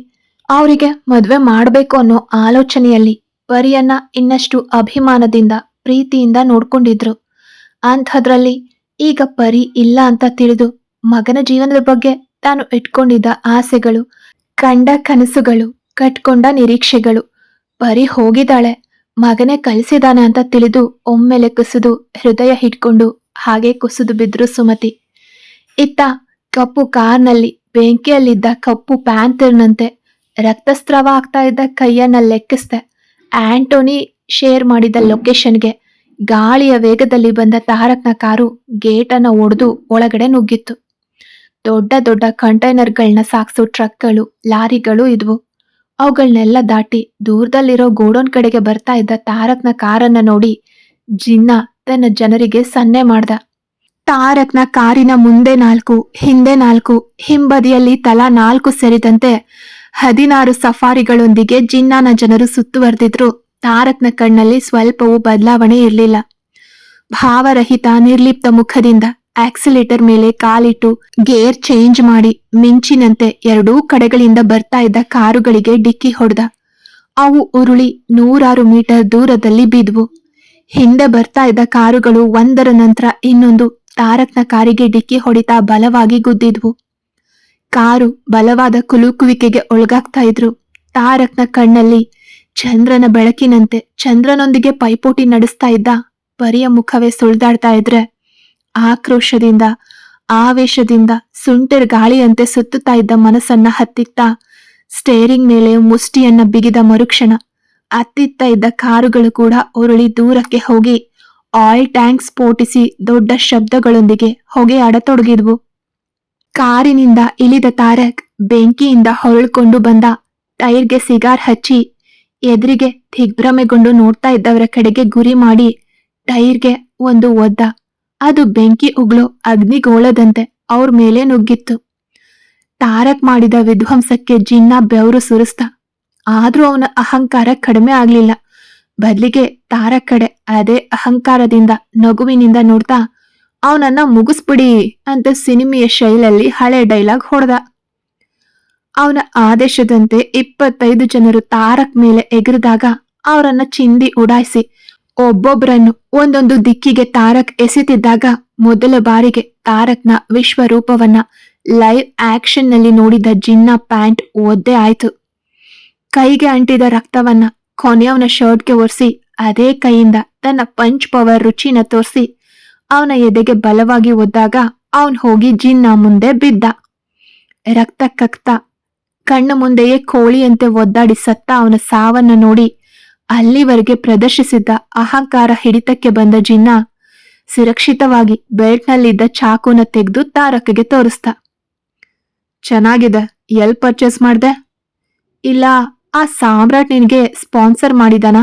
ಅವರಿಗೆ ಮದುವೆ ಮಾಡಬೇಕು ಅನ್ನೋ ಆಲೋಚನೆಯಲ್ಲಿ ವರಿಯನ್ನ ಇನ್ನಷ್ಟು ಅಭಿಮಾನದಿಂದ, ಪ್ರೀತಿಯಿಂದ ನೋಡ್ಕೊಂಡಿದ್ರು. ಅಂಥದ್ರಲ್ಲಿ ಈಗ ಪರಿ ಇಲ್ಲ ಅಂತ ತಿಳಿದು ಮಗನ ಜೀವನದ ಬಗ್ಗೆ ತಾನು ಇಟ್ಕೊಂಡಿದ್ದ ಆಸೆಗಳು, ಕಂಡ ಕನಸುಗಳು, ಕಟ್ಕೊಂಡ ನಿರೀಕ್ಷೆಗಳು. ಪರಿ ಹೋಗಿದ್ದಾಳೆ, ಮಗನೇ ಕಲಿಸಿದಾನೆ ಅಂತ ತಿಳಿದು ಒಮ್ಮೆಲೆ ಕುಸಿದು ಹೃದಯ ಹಿಡ್ಕೊಂಡು ಹಾಗೆ ಕುಸಿದು ಬಿದ್ರು ಸುಮತಿ. ಇತ್ತ ಕಪ್ಪು ಕಾರ್ನಲ್ಲಿ ಬೆಂಕಿಯಲ್ಲಿದ್ದ ಕಪ್ಪು ಪ್ಯಾಂಥರ್ನಂತೆ ರಕ್ತಸ್ರಾವ ಆಗ್ತಾ ಇದ್ದ ಕೈಯನ್ನ ಲೆಕ್ಕಿಸ್ದೆ. ಆಂಟೋನಿ ಶೇರ್ ಮಾಡಿದ ಲೊಕೇಶನ್ಗೆ ಗಾಳಿಯ ವೇಗದಲ್ಲಿ ಬಂದ ತಾರಕ್ನ ಕಾರು ಗೇಟನ್ನ ಒಡೆದು ಒಳಗಡೆ ನುಗ್ಗಿತ್ತು. ದೊಡ್ಡ ದೊಡ್ಡ ಕಂಟೈನರ್ಗಳನ್ನ ಸಾಗಿಸೋ ಟ್ರಕ್ಗಳು, ಲಾರಿಗಳು ಇದ್ವು. ಅವುಗಳನ್ನೆಲ್ಲ ದಾಟಿ ದೂರದಲ್ಲಿರೋ ಗೋಡೌನ್ ಕಡೆಗೆ ಬರ್ತಾ ಇದ್ದ ತಾರಕ್ನ ಕಾರನ್ನ ನೋಡಿ ಜಿನ್ನ ತನ್ನ ಜನರಿಗೆ ಸನ್ನೆ ಮಾಡ್ದ. ತಾರಕ್ನ ಕಾರಿನ ಮುಂದೆ ನಾಲ್ಕು, ಹಿಂದೆ ನಾಲ್ಕು, ಹಿಂಬದಿಯಲ್ಲಿ ತಲಾ ನಾಲ್ಕು ಸೇರಿದಂತೆ ಹದಿನಾರು ಸಫಾರಿಗಳೊಂದಿಗೆ ಜಿನ್ನಾನ ಜನರು ಸುತ್ತುವರೆದಿದ್ರು. ತಾರಕ್ನ ಕಣ್ಣಲ್ಲಿ ಸ್ವಲ್ಪವೂ ಬದಲಾವಣೆ ಇರಲಿಲ್ಲ. ಭಾವರಹಿತ ನಿರ್ಲಿಪ್ತ ಮುಖದಿಂದ ಆಕ್ಸಿಲೇಟರ್ ಮೇಲೆ ಕಾಲಿಟ್ಟು ಗೇರ್ ಚೇಂಜ್ ಮಾಡಿ ಮಿಂಚಿನಂತೆ ಎರಡೂ ಕಡೆಗಳಿಂದ ಬರ್ತಾ ಇದ್ದ ಕಾರುಗಳಿಗೆ ಡಿಕ್ಕಿ ಹೊಡೆದ. ಅವು ಉರುಳಿ ನೂರಾರು ಮೀಟರ್ ದೂರದಲ್ಲಿ ಬಿದ್ವು. ಹಿಂದೆ ಬರ್ತಾ ಇದ್ದ ಕಾರುಗಳು ಒಂದರ ನಂತರ ಇನ್ನೊಂದು ತಾರಕ್ನ ಕಾರಿಗೆ ಡಿಕ್ಕಿ ಹೊಡಿತಾ ಬಲವಾಗಿ ಗುದ್ದಿದ್ವು. ಕಾರು ಬಲವಾದ ಕುಲುಕುವಿಕೆಗೆ ಒಳಗಾಗ್ತಾ ಇದ್ರು. ತಾರಕ್ನ ಕಣ್ಣಲ್ಲಿ ಚಂದ್ರನ ಬೆಳಕಿನಂತೆ ಚಂದ್ರನೊಂದಿಗೆ ಪೈಪೋಟಿ ನಡೆಸ್ತಾ ಇದ್ದ ಪರಿಯ ಮುಖವೇ ಸುಳ್ದಾಡ್ತಾ ಇದ್ರೆ ಆಕ್ರೋಶದಿಂದ, ಆವೇಶದಿಂದ ಸುಂಟರ್ ಗಾಳಿಯಂತೆ ಸುತ್ತುತ್ತಾ ಇದ್ದ ಮನಸ್ಸನ್ನ ಹತ್ತಿತ್ತ ಸ್ಟೇರಿಂಗ್ ಮೇಲೆ ಮುಷ್ಟಿಯನ್ನ ಬಿಗಿದ ಮರುಕ್ಷಣ, ಅತ್ತಿತ್ತ ಇದ್ದ ಕಾರುಗಳು ಕೂಡ ಉರುಳಿ ದೂರಕ್ಕೆ ಹೋಗಿ ಆಯಿಲ್ ಟ್ಯಾಂಕ್ ಸ್ಫೋಟಿಸಿ ದೊಡ್ಡ ಶಬ್ದಗಳೊಂದಿಗೆ ಹೊಗೆಯಾಡತೊಡಗಿದ್ವು. ಕಾರಿನಿಂದ ಇಳಿದ ತಾರಕ್ ಬೆಂಕಿಯಿಂದ ಹೊರಳ್ಕೊಂಡು ಬಂದ ಟೈರ್ಗೆ ಸಿಗಾರ್ ಹಚ್ಚಿ ಎದುರಿಗೆ ದಿಗ್ಭ್ರಮೆಗೊಂಡು ನೋಡ್ತಾ ಇದ್ದವರ ಕಡೆಗೆ ಗುರಿ ಮಾಡಿ ಟೈರ್ಗೆ ಒಂದು ಒದ್ದ. ಅದು ಬೆಂಕಿ ಉಗ್ಳು ಅಗ್ನಿಗೋಳದಂತೆ ಅವ್ರ ಮೇಲೆ ನುಗ್ಗಿತ್ತು. ತಾರಕ್ ಮಾಡಿದ ವಿಧ್ವಂಸಕ್ಕೆ ಜಿನ್ನ ಬೆವರು ಸುರಿಸ್ತ ಆದ್ರೂ ಅವನ ಅಹಂಕಾರ ಕಡಿಮೆ ಆಗ್ಲಿಲ್ಲ. ಬದ್ಲಿಗೆ ತಾರ ಕಡೆ ಅದೇ ಅಹಂಕಾರದಿಂದ ನಗುವಿನಿಂದ ನೋಡ್ತಾ, ಅವನನ್ನ ಮುಗಿಸ್ಬಿಡಿ ಅಂತ ಸಿನಿಮೆಯ ಶೈಲಲ್ಲಿ ಹಳೆ ಡೈಲಾಗ್ ಹೊಡೆದ. ಅವನ ಆದೇಶದಂತೆ ಇಪ್ಪತ್ತೈದು ಜನರು ತಾರಕ್ ಮೇಲೆ ಎಗರಿದಾಗ ಅವರನ್ನ ಚಿಂದಿ ಉಡಾಯಿಸಿ ಒಬ್ಬೊಬ್ಬರನ್ನು ಒಂದೊಂದು ದಿಕ್ಕಿಗೆ ತಾರಕ್ ಎಸೆತಿದ್ದಾಗ ಮೊದಲ ಬಾರಿಗೆ ತಾರಕ್ನ ವಿಶ್ವರೂಪವನ್ನ ಲೈವ್ ಆಕ್ಷನ್ನಲ್ಲಿ ನೋಡಿದ ಜಿನ್ನ ಪ್ಯಾಂಟ್ ಒದ್ದೆ ಆಯ್ತು. ಕೈಗೆ ಅಂಟಿದ ರಕ್ತವನ್ನ ಕೊನೆಯವನ ಶರ್ಟ್ಗೆ ಒರೆಸಿ, ಅದೇ ಕೈಯಿಂದ ತನ್ನ ಪಂಚ್ ಪವರ್ ರುಚಿನ ತೋರಿಸಿ, ಅವನ ಎದೆಗೆ ಬಲವಾಗಿ ಒದ್ದಾಗ ಅವನ್ ಹೋಗಿ ಜಿನ್ನ ಮುಂದೆ ಬಿದ್ದ. ರಕ್ತ ಕಕ್ತ, ಕಣ್ಣ ಮುಂದೆಯೇ ಕೋಳಿಯಂತೆ ಒದ್ದಾಡಿ ಸತ್ತ ಅವನ ಸಾವನ್ನ ನೋಡಿ ಅಲ್ಲಿವರೆಗೆ ಪ್ರದರ್ಶಿಸಿದ್ದ ಅಹಂಕಾರ ಹಿಡಿತಕ್ಕೆ ಬಂದ ಜಿನ್ನ ಸುರಕ್ಷಿತವಾಗಿ ಬೆಲ್ಟ್ನಲ್ಲಿದ್ದ ಚಾಕುನ ತೆಗೆದು ತಾರಕ್ಗೆ ತೋರಿಸ್ತ ಚೆನ್ನಾಗಿದೆ, ಎಲ್ ಪರ್ಚೇಸ್ ಮಾಡ್ದೆ? ಇಲ್ಲ ಆ ಸಾಮ್ರಾಟ್ ನಿನಗೆ ಸ್ಪಾನ್ಸರ್ ಮಾಡಿದಾನ?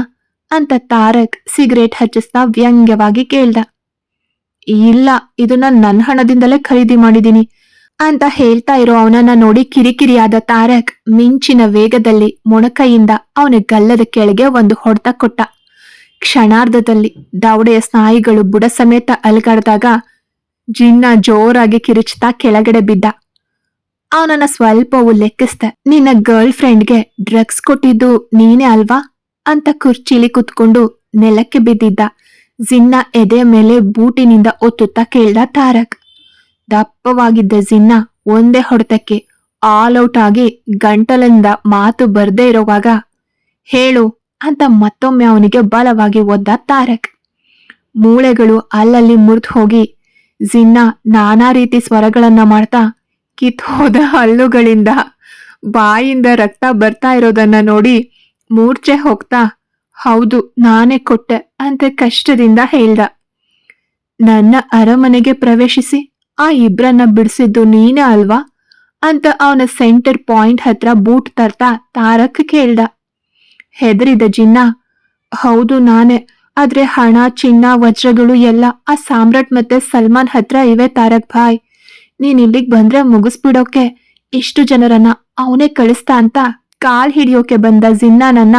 ಅಂತ ತಾರಕ್ ಸಿಗರೇಟ್ ಹಚ್ಚಿಸ್ತಾ ವ್ಯಂಗ್ಯವಾಗಿ ಕೇಳ್ದ. ಇಲ್ಲ, ಇದನ್ನ ನನ್ನ ಹಣದಿಂದಲೇ ಖರೀದಿ ಮಾಡಿದೀನಿ ಅಂತ ಹೇಳ್ತಾ ಇರೋ ಅವನನ್ನ ನೋಡಿ ಕಿರಿಕಿರಿಯಾದ ತಾರಕ್ ಮಿಂಚಿನ ವೇಗದಲ್ಲಿ ಮೊಣಕೈಯಿಂದ ಅವನ ಗಲ್ಲದ ಕೆಳಗೆ ಒಂದು ಹೊಡೆತ ಕೊಟ್ಟ. ಕ್ಷಣಾರ್ಧದಲ್ಲಿ ದವಡೆಯ ಸ್ನಾಯಿಗಳು ಬುಡ ಸಮೇತ ಅಲುಗಾಡ್ದಾಗ ಜಿನ್ನ ಜೋರಾಗಿ ಕಿರಿಚ್ತಾ ಕೆಳಗಡೆ ಬಿದ್ದ. ಅವನನ್ನ ಸ್ವಲ್ಪವೂ ಲೆಕ್ಕಿಸ್ದೆ. ನಿನ್ನ ಗರ್ಲ್ ಫ್ರೆಂಡ್ಗೆ ಡ್ರಗ್ಸ್ ಕೊಟ್ಟಿದ್ದು ನೀನೇ ಅಲ್ವಾ? ಅಂತ ಕುರ್ಚಿಲಿ ಕುತ್ಕೊಂಡು ನೆಲಕ್ಕೆ ಬಿದ್ದಿದ್ದ. ಜಿನ್ನ ಎದೆಯ ಮೇಲೆ ಬೂಟಿನಿಂದ ಒತ್ತುತ್ತಾ ಕೇಳ್ದ ತಾರಕ್. ದಪ್ಪವಾಗಿದ್ದ ಜಿನ್ನ ಒಂದೇ ಹೊಡೆತಕ್ಕೆ ಆಲ್ ಔಟ್ ಆಗಿ ಗಂಟಲಿಂದ ಮಾತು ಬರ್ದೇ ಇರೋವಾಗ, ಹೇಳು ಅಂತ ಮತ್ತೊಮ್ಮೆ ಅವನಿಗೆ ಬಲವಾಗಿ ಒದ್ದ ತಾರಕ್. ಮೂಳೆಗಳು ಅಲ್ಲಲ್ಲಿ ಮುರಿದು ಹೋಗಿ, ಜಿನ್ನ ನಾನಾ ರೀತಿ ಸ್ವರಗಳನ್ನ ಮಾಡ್ತಾ ಕಿತ್ತೋದ ಹಲ್ಲುಗಳಿಂದ ಬಾಯಿಂದ ರಕ್ತ ಬರ್ತಾ ಇರೋದನ್ನ ನೋಡಿ ಮೂರ್ಛೆ ಹೋಗ್ತಾ, ಹೌದು, ನಾನೇ ಕೊಟ್ಟೆ ಅಂತ ಕಷ್ಟದಿಂದ ಹೇಳ್ದ. ನನ್ನ ಅರಮನೆಗೆ ಪ್ರವೇಶಿಸಿ ಆ ಇಬ್ರನ್ನ ಬಿಡಿಸಿದ್ದು ನೀನೇ ಅಲ್ವಾ? ಅಂತ ಅವನ ಸೆಂಟರ್ ಪಾಯಿಂಟ್ ಹತ್ರ ಬೂಟ್ ತರ್ತಾ ತಾರಕ್ ಕೇಳ್ದ. ಹೆದರಿದ ಜಿನ್ನ, ಹೌದು, ನಾನೇ, ಆದ್ರೆ ಹಣ, ಚಿನ್ನ, ವಜ್ರಗಳು ಎಲ್ಲ ಆ ಸಾಮ್ರಾಟ್ ಮತ್ತೆ ಸಲ್ಮಾನ್ ಹತ್ರ ಇವೆ ತಾರಕ್ ಭಾಯ್. ನೀನ್ ಇಲ್ಲಿಗ್ ಬಂದ್ರೆ ಮುಗಿಸ್ಬಿಡೋಕೆ. ಇಷ್ಟು ಜನರನ್ನ ಅವನೇ ಕಳಿಸ್ತಾ ಅಂತ ಕಾಲ್ ಹಿಡಿಯೋಕೆ ಬಂದ ಜಿನ್ನಾನನ್ನ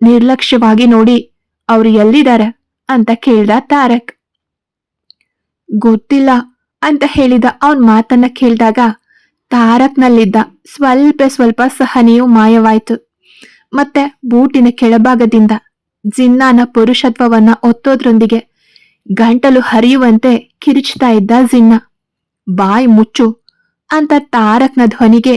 ನಿರ್ಲಕ್ಷ್ಯವಾಗಿ ನೋಡಿ ಅವ್ರು ಎಲ್ಲಿದ್ದಾರೆ ಅಂತ ಕೇಳ್ದ ತಾರಕ್. ಗೊತ್ತಿಲ್ಲ ಅಂತ ಹೇಳಿದ ಅವನ್ ಮಾತನ್ನ ಕೇಳಿದಾಗ ತಾರಕ್ನಲ್ಲಿದ್ದ ಸ್ವಲ್ಪ ಸ್ವಲ್ಪ ಸಹನೆಯು ಮಾಯವಾಯ್ತು. ಮತ್ತೆ ಬೂಟಿನ ಕೆಳಭಾಗದಿಂದ ಜಿನ್ನಾನ ಪುರುಷತ್ವವನ್ನ ಒತ್ತೋದ್ರೊಂದಿಗೆ ಗಂಟಲು ಹರಿಯುವಂತೆ ಕಿರಿಚ್ತಾ ಇದ್ದ ಜಿನ್ನ. ಬಾಯ್ ಮುಚ್ಚು ಅಂತ ತಾರಕ್ನ ಧ್ವನಿಗೆ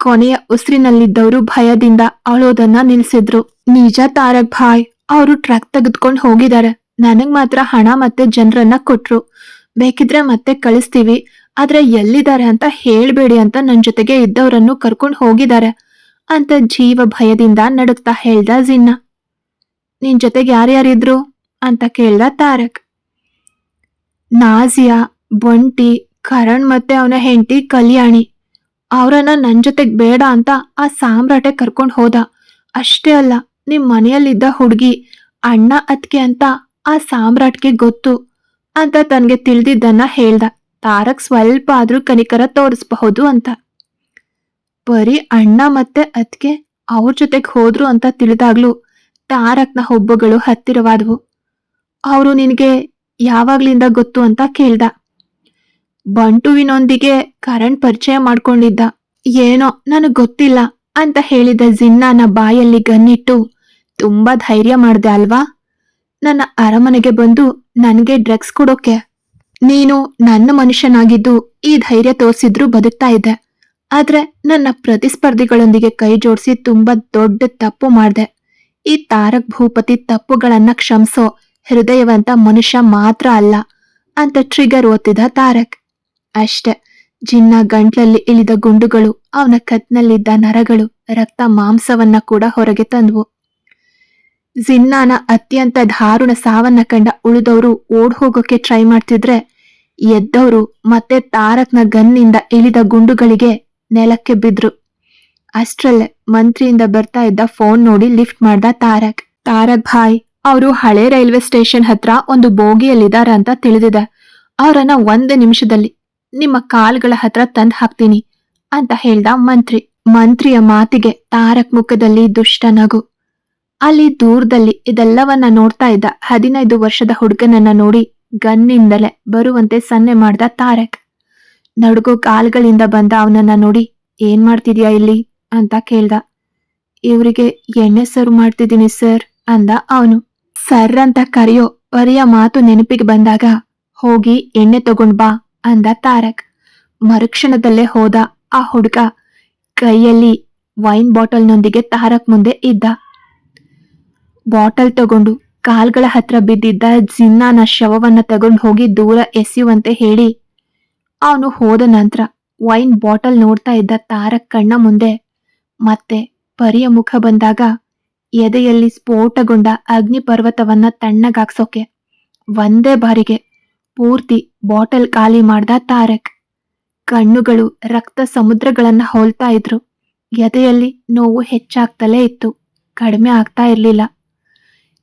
ಕೊನೆಯ ಉಸಿರಿನಲ್ಲಿದ್ದವರು ಭಯದಿಂದ ಅಳೋದನ್ನ ನಿಲ್ಸಿದ್ರು. ನಿಜ ತಾರಕ್ ಭಾಯ್, ಅವರು ಟ್ರಕ್ ತೆಗೆದುಕೊಂಡು ಹೋಗಿದ್ದಾರೆ ನನಗ್ ಮಾತ್ರ ಹಣ ಮತ್ತೆ ಜನರನ್ನ ಕೊಟ್ರು. ಬೇಕಿದ್ರೆ ಮತ್ತೆ ಕಳಿಸ್ತೀವಿ, ಆದ್ರೆ ಎಲ್ಲಿದ್ದಾರೆ ಅಂತ ಹೇಳ್ಬೇಡಿ ಅಂತ ನನ್ ಜೊತೆಗೆ ಇದ್ದವರನ್ನು ಕರ್ಕೊಂಡು ಹೋಗಿದ್ದಾರೆ ಅಂತ ಜೀವ ಭಯದಿಂದ ನಡುಕ್ತಾ ಹೇಳ್ದ ಜಿನ್ನ ನಿನ್ ಜೊತೆಗೆ ಯಾರ್ಯಾರಿದ್ರು? ಅಂತ ಕೇಳ್ದ ತಾರಕ್. ನಾಜಿಯಾ ಬಂಟಿ ಕರಣ್ ಮತ್ತೆ ಅವನ ಹೆಂಡತಿ ಕಲ್ಯಾಣಿ. ಅವರನ್ನ ನನ್ ಜೊತೆಗ್ ಬೇಡ ಅಂತ ಆ ಸಾಮ್ರಾಟೆ ಕರ್ಕೊಂಡ್ ಹೋದ. ಅಷ್ಟೇ ಅಲ್ಲ, ನಿಮ್ ಮನೆಯಲ್ಲಿದ್ದ ಹುಡುಗಿ, ಅಣ್ಣ ಅತ್ಕೆ ಅಂತ ಆ ಸಾಮ್ರಾಟ್ಗೆ ಗೊತ್ತು ಅಂತ ತನ್ಗೆ ತಿಳಿದಿದ್ದನ್ನ ಹೇಳ್ದ. ತಾರಕ್ ಸ್ವಲ್ಪ ಆದ್ರೂ ಕನಿಕರ ತೋರಿಸಬಹುದು ಅಂತ. ಬರೀ ಅಣ್ಣ ಮತ್ತೆ ಅತ್ಕೆ ಅವ್ರ ಜೊತೆಗ್ ಹೋದ್ರು ಅಂತ ತಿಳಿದಾಗ್ಲೂ ತಾರಕ್ನ ಹುಬ್ಬುಗಳು ಹತ್ತಿರವಾದವು. ಅವರು ನಿನಗೆ ಯಾವಾಗ್ಲಿಂದ ಗೊತ್ತು ಅಂತ ಕೇಳ್ದ. ಬಂಟುವಿನೊಂದಿಗೆ ಕರಣ್ ಪರಿಚಯ ಮಾಡ್ಕೊಂಡಿದ್ದ. ಏನೋ ನನಗ್ ಗೊತ್ತಿಲ್ಲ ಅಂತ ಹೇಳಿದ ಜಿನ್ನಾನ ಬಾಯಲ್ಲಿ ಗನ್ನಿಟ್ಟು, ತುಂಬಾ ಧೈರ್ಯ ಮಾಡ್ದೆ ಅಲ್ವಾ? ನನ್ನ ಅರಮನೆಗೆ ಬಂದು ನನಗೆ ಡ್ರಗ್ಸ್ ಕೊಡೋಕೆ. ನೀನು ನನ್ನ ಮನುಷ್ಯನಾಗಿದ್ದು ಈ ಧೈರ್ಯ ತೋರಿಸಿದ್ರು ಬದುಕ್ತಾ ಇದ್ದೆ. ಆದ್ರೆ ನನ್ನ ಪ್ರತಿಸ್ಪರ್ಧಿಗಳೊಂದಿಗೆ ಕೈ ಜೋಡಿಸಿ ತುಂಬಾ ದೊಡ್ಡ ತಪ್ಪು ಮಾಡಿದೆ. ಈ ತಾರಕ್ ಭೂಪತಿ ತಪ್ಪುಗಳನ್ನ ಕ್ಷಮಿಸೋ ಹೃದಯವಂತ ಮನುಷ್ಯ ಮಾತ್ರ ಅಲ್ಲ ಅಂತ ಟ್ರಿಗರ್ ಓದ್ತಿದ್ದ ತಾರಕ್. ಅಷ್ಟೆ. ಜಿನ್ನ ಗಂಟ್ಲಲ್ಲಿ ಇಳಿದ ಗುಂಡುಗಳು ಅವನ ಕತ್ನಲ್ಲಿದ್ದ ನರಗಳು ರಕ್ತ ಮಾಂಸವನ್ನ ಕೂಡ ಹೊರಗೆ ತಂದ್ವು. ಜಿನ್ನಾನ ಅತ್ಯಂತ ದಾರುಣ ಸಾವನ್ನ ಕಂಡ ಉಳಿದವರು ಓಡ್ ಹೋಗೋಕೆ ಟ್ರೈ ಮಾಡ್ತಿದ್ರೆ ಎದ್ದವರು ಮತ್ತೆ ತಾರಕ್ನ ಗನ್ನಿಂದ ಇಳಿದ ಗುಂಡುಗಳಿಗೆ ನೆಲಕ್ಕೆ ಬಿದ್ರು. ಅಷ್ಟ್ರಲ್ಲೇ ಮಂತ್ರಿಯಿಂದ ಬರ್ತಾ ಇದ್ದ ಫೋನ್ ನೋಡಿ ಲಿಫ್ಟ್ ಮಾಡ್ದ ತಾರಕ್. ತಾರಕ್ ಭಾಯ್, ಅವರು ಹಳೆ ರೈಲ್ವೆ ಸ್ಟೇಷನ್ ಹತ್ರ ಒಂದು ಬೋಗಿಯಲ್ಲಿದ್ದಾರೆ ಅಂತ ತಿಳಿದಿದೆ. ಅವರನ್ನ ಒಂದು ನಿಮಿಷದಲ್ಲಿ ನಿಮ್ಮ ಕಾಲ್ಗಳ ಹತ್ರ ತಂದ್ ಹಾಕ್ತೀನಿ ಅಂತ ಹೇಳ್ದ ಮಂತ್ರಿ. ಮಂತ್ರಿಯ ಮಾತಿಗೆ ತಾರಕ್ ಮುಖದಲ್ಲಿ ದುಷ್ಟ ನಗು. ಅಲ್ಲಿ ದೂರದಲ್ಲಿ ಇದೆಲ್ಲವನ್ನ ನೋಡ್ತಾ ಇದ್ದ ಹದಿನೈದು ವರ್ಷದ ಹುಡುಗನನ್ನ ನೋಡಿ ಗನ್ನಿಂದಲೇ ಬರುವಂತೆ ಸನ್ನೆ ಮಾಡ್ದ ತಾರಕ್. ನಡುಗು ಕಾಲ್ಗಳಿಂದ ಬಂದ ಅವನನ್ನ ನೋಡಿ, ಏನ್ ಮಾಡ್ತಿದ್ಯಾ ಇಲ್ಲಿ? ಅಂತ ಕೇಳ್ದ. ಇವರಿಗೆ ಎಣ್ಣೆ ಸರ್ವ್ ಮಾಡ್ತಿದ್ದೀನಿ ಸರ್, ಅಂದ ಅವನು. ಸರ್ ಅಂತ ಕರೆಯೋ ಪರಿಯ ಮಾತು ನೆನಪಿಗೆ ಬಂದಾಗ ಹೋಗಿ ಎಣ್ಣೆ ತಗೊಂಡ್ ಬಾ ಅಂದ ತಾರಕ್. ಮರುಕ್ಷಣದಲ್ಲೇ ಹೋದ ಆ ಹುಡುಗ ಕೈಯಲ್ಲಿ ವೈನ್ ಬಾಟಲ್ನೊಂದಿಗೆ ತಾರಕ್ ಮುಂದೆ ಇದ್ದ. ಬಾಟಲ್ ತಗೊಂಡು ಕಾಲ್ಗಳ ಹತ್ರ ಬಿದ್ದಿದ್ದ ಜಿನ್ನಾನ ಶವವನ್ನ ತಗೊಂಡು ಹೋಗಿ ದೂರ ಎಸೆಯುವಂತೆ ಹೇಳಿ. ಅವನು ಹೋದ ನಂತರ ವೈನ್ ಬಾಟಲ್ ನೋಡ್ತಾ ಇದ್ದ ತಾರಕ್ ಕಣ್ಣ ಮುಂದೆ. ಮತ್ತೆ ಪರಿಯ ಮುಖ ಬಂದಾಗ ಎದೆಯಲ್ಲಿ ಸ್ಫೋಟಗೊಂಡ ಅಗ್ನಿ ಪರ್ವತವನ್ನ ತಣ್ಣಗಾಗ್ಸೋಕೆ ಒಂದೇ ಬಾರಿಗೆ ಪೂರ್ತಿ ಬಾಟಲ್ ಖಾಲಿ ಮಾಡ್ದ ತಾರಕ್. ಕಣ್ಣುಗಳು ರಕ್ತ ಸಮುದ್ರಗಳನ್ನ ಹೋಲ್ತಾ ಇದ್ರು. ಎದೆಯಲ್ಲಿ ನೋವು ಹೆಚ್ಚಾಗ್ತಲೇ ಇತ್ತು. ಕಡಿಮೆ ಆಗ್ತಾ ಇರಲಿಲ್ಲ.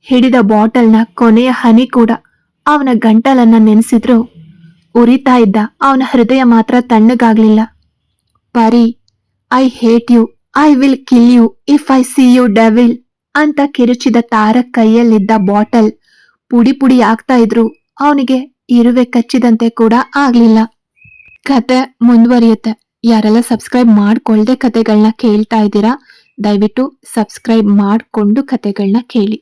ಹಿಡಿದ ಬಾಟಲ್ನ ಕೊನೆಯ ಹನಿ ಕೂಡ ಅವನ ಗಂಟಲನ್ನ ನೆನೆಸಿದ್ರು. ಉರಿತಾ ಇದ್ದ ಅವನ ಹೃದಯ ಮಾತ್ರ ತಣ್ಣಗಾಗ್ಲಿಲ್ಲ. Pari I hate you, I will kill you if I see you devil ಅಂತ ಕಿರುಚಿದ ತಾರಕ್ ಕೈಯಲ್ಲಿದ್ದ ಬಾಟಲ್ ಪುಡಿ ಪುಡಿ ಆಗ್ತಾ ಇದ್ರು. ಅವನಿಗೆ ಇರುವೆ ಕಚ್ಚಿದಂತೆ ಕೂಡ ಆಗ್ಲಿಲ್ಲ. ಕತೆ ಮುಂದುವರಿಯುತ್ತೆ. ಯಾರೆಲ್ಲ ಸಬ್ಸ್ಕ್ರೈಬ್ ಮಾಡ್ಕೊಳ್ದೆ ಕತೆಗಳನ್ನ ಕೇಳ್ತಾ ಇದ್ದೀರಾ, ದಯವಿಟ್ಟು ಸಬ್ಸ್ಕ್ರೈಬ್ ಮಾಡ್ಕೊಂಡು ಕತೆಗಳನ್ನ ಕೇಳಿ.